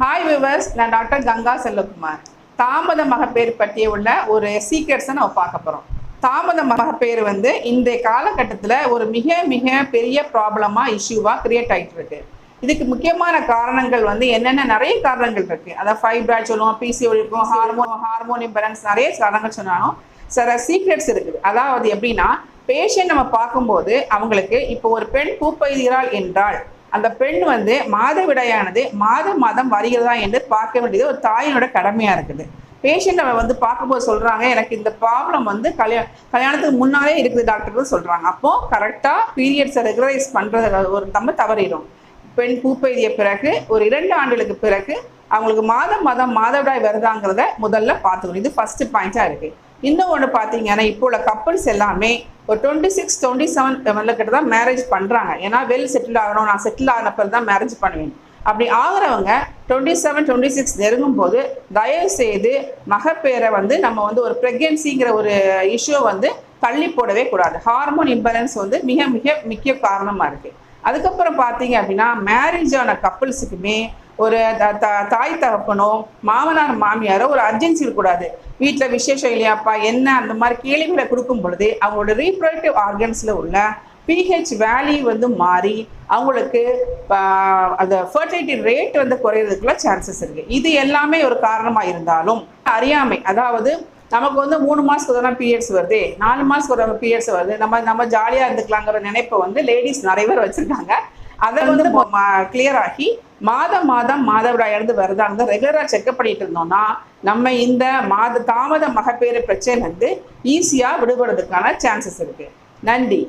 Hi viewers நான் doctor Ganga Chellakumar. தாமத மகப்பேறு பற்றிய உள்ள ஒரு சீக்ரெட்ஸை நம்ம பார்க்க போகிறோம் தாமத மகப்பேறு வந்து இன்றைய காலகட்டத்தில் ஒரு மிக மிக பெரிய ப்ராப்ளமாக இஷ்யூவாக கிரியேட் ஆகிட்டு இருக்கு. இதுக்கு முக்கியமான காரணங்கள் வந்து என்னென்ன நிறைய காரணங்கள் இருக்கு. அதாவது ஃபைப்ராய்ட் சொல்லுவோம் பிசிஓ இருக்கும் ஹார்மோன் ஹார்மோன் இம்பலன்ஸ் நிறைய காரணங்கள் சொன்னாலும் சில சீக்ரெட்ஸ் இருக்குது. அதாவது எப்படின்னா பேஷண்ட் நம்ம பார்க்கும்போது அவங்களுக்கு இப்போ ஒரு பெண் பூப்பெய்கிறாள் என்றால் அந்த பெண் வந்து மாதவிடாயானது மாதம் மாதம் வருகிறதா என்று பார்க்க வேண்டியது ஒரு தாயினோட கடமையாக இருக்குது. பேஷண்ட் அவள் வந்து பார்க்கும்போது சொல்கிறாங்க எனக்கு இந்த ப்ராப்ளம் வந்து கல்யாண கல்யாணத்துக்கு முன்னாலே இருக்குது டாக்டர் சொல்கிறாங்க அப்போது கரெக்டாக பீரியட்ஸை ரெகுலரைஸ் பண்ணுறது ஒரு நம்ம தவறிடும் பெண் பூப்பெய்திய பிறகு ஒரு இரண்டு ஆண்டுகளுக்கு பிறகு அவங்களுக்கு மாதம் மாதம் மாதவிடாய் வருதாங்கிறத முதல்ல பார்த்துக்கணும். இது ஃபஸ்ட்டு பாயிண்ட்டாக இருக்குது இன்னும் ஒன்று பார்த்தீங்கன்னா இப்போ உள்ள கப்பல்ஸ் எல்லாமே ஒரு டுவெண்ட்டி சிக்ஸ் டுவெண்ட்டி செவன் லெவனில் கிட்ட தான் மேரேஜ் பண்ணுறாங்க ஏன்னா வெல் செட்டில் ஆகணும் நான் செட்டில் ஆகின தான் மேரேஜ் பண்ணுவேன். அப்படி ஆகிறவங்க டுவெண்ட்டி செவன் டுவெண்ட்டி சிக்ஸ் நெருங்கும் போது தயவு செய்து மகப்பேரை வந்து நம்ம வந்து ஒரு ப்ரெக்னென்சிங்கிற ஒரு இஷ்யூ வந்து தள்ளி போடவே கூடாது. ஹார்மோன் இம்பேலன்ஸ் வந்து மிக மிக முக்கிய காரணமாக இருக்குது அதுக்கப்புறம் பார்த்தீங்க அப்படின்னா மேரேஜ் ஆன கப்புள்ஸுக்குமே ஒரு தாய் தகப்பனோ மாமனார் மாமியாரோ ஒரு அர்ஜென்சி இருக்கக்கூடாது. வீட்டில் விசேஷம் இல்லையாப்பா என்ன அந்த மாதிரி கேள்விகளை கொடுக்கும் பொழுது அவங்களோட ரீப்ரொடக்டிவ் ஆர்கன்ஸில் உள்ள பிஹெச் வேல்யூ வந்து மாறி அவங்களுக்கு அந்த ஃபர்டிலிட்டி ரேட் வந்து குறையிறதுக்குள்ள சான்சஸ் இருக்குது இது எல்லாமே ஒரு காரணமாக இருந்தாலும் அறியாமை அதாவது நமக்கு வந்து மூணு மாதத்துக்கு தானே பீரியட்ஸ் வருது நாலு மாதத்துக்கு ஒரு பீரியட்ஸ் வருது நம்ம நம்ம ஜாலியாக இருந்துக்கலாங்கிற நினைப்பை வந்து லேடிஸ் நிறைய பேர் வச்சுருக்காங்க. அதை வந்து கிளியர் ஆகி மாதம் மாதம் மாதவிடாய் இருந்து வருதாங்க ரெகுலராக செக்அப் பண்ணிட்டு இருந்தோம்னா நம்ம இந்த மாத தாமத மகப்பேறு பிரச்சனை வந்து ஈஸியாக விடுபடுறதுக்கான சான்சஸ் இருக்குது நன்றி.